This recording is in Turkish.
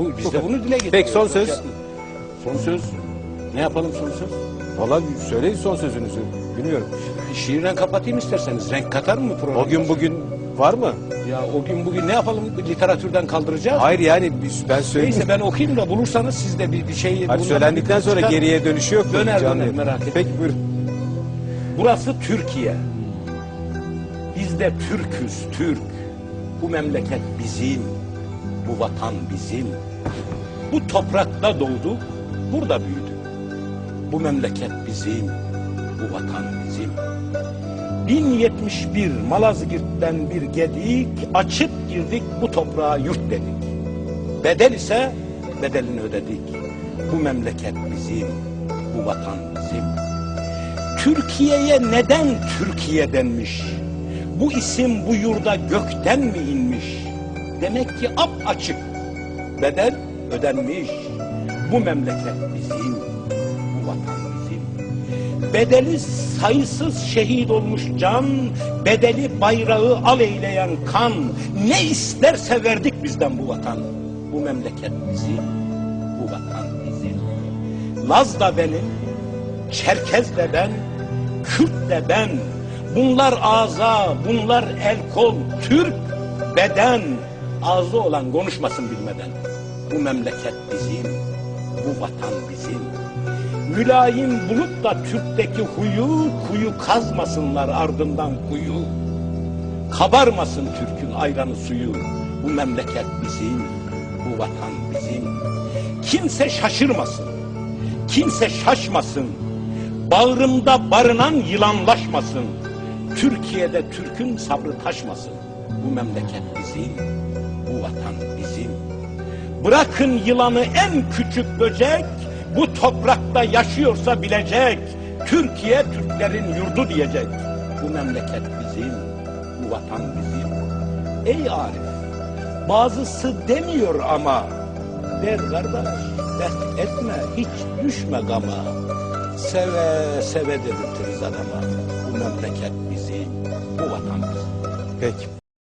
buyur. Biz Bu de bunu dile getiriyoruz. Peki, son söz? Son söz. Ne yapalım son söz? Valla söyleyin son sözünüzü. Bilmiyorum. Şiirden kapatayım isterseniz. Renk katar mı program? O gün bugün var mı? Ya o gün bugün ne yapalım? Literatürden kaldıracağız. Hayır yani biz- ben söyleyeyim. Neyse ben okuyayım da bulursanız siz de bir, bir şey... Bundan söylendikten sonra çıkar. geriye dönüşü yok. Döner, döner, merak etme. Peki buyurun. Burası Türkiye. Biz de Türküz, Türk. Bu memleket bizim. Bu vatan bizim. Bu toprakta doğduk, burada büyüdük. Bu memleket bizim. Bu vatan bizim. 1071 Malazgirt'ten bir gedik, açıp girdik bu toprağa yurt dedik. Bedel ise bedelini ödedik. Bu memleket bizim, bu vatan bizim. Türkiye'ye neden Türkiye denmiş? Bu isim bu yurda gökten mi inmiş? Demek ki ap açık. Bedel ödenmiş. Bu memleket bizim. Bu vatan bizim. Bedeli sayısız şehit olmuş can, bedeli bayrağı aleyleyen kan. Ne isterse verdik bizden bu vatan. Bu memleket bizim. Bu vatan bizim. Laz da benim, Çerkez de ben, Kürt de ben. Bunlar ağza, bunlar el kol, Türk, beden. Ağzı olan konuşmasın bilmeden. Bu memleket bizim, bu vatan bizim. Mülayim bulup da Türk'teki huyu, kuyu kazmasınlar ardından kuyu. Kabarmasın Türk'ün ayranı suyu. Bu memleket bizim, bu vatan bizim. Kimse şaşırmasın. Kimse şaşmasın. Bağrımda barınan yılanlaşmasın. Türkiye'de Türk'ün sabrı taşmasın. Bu memleket bizim, bu vatan bizim. Bırakın yılanı en küçük böcek, bu toprakta yaşıyorsa bilecek. Türkiye Türklerin yurdu diyecek. Bu memleket bizim, bu vatan bizim. Ey Arif, bazısı demiyor ama Der kardeş, dert etme, hiç düşme gama. Seve seve dedirtiriz adama. Bu memleket bizim, bu vatan bizim. Peki.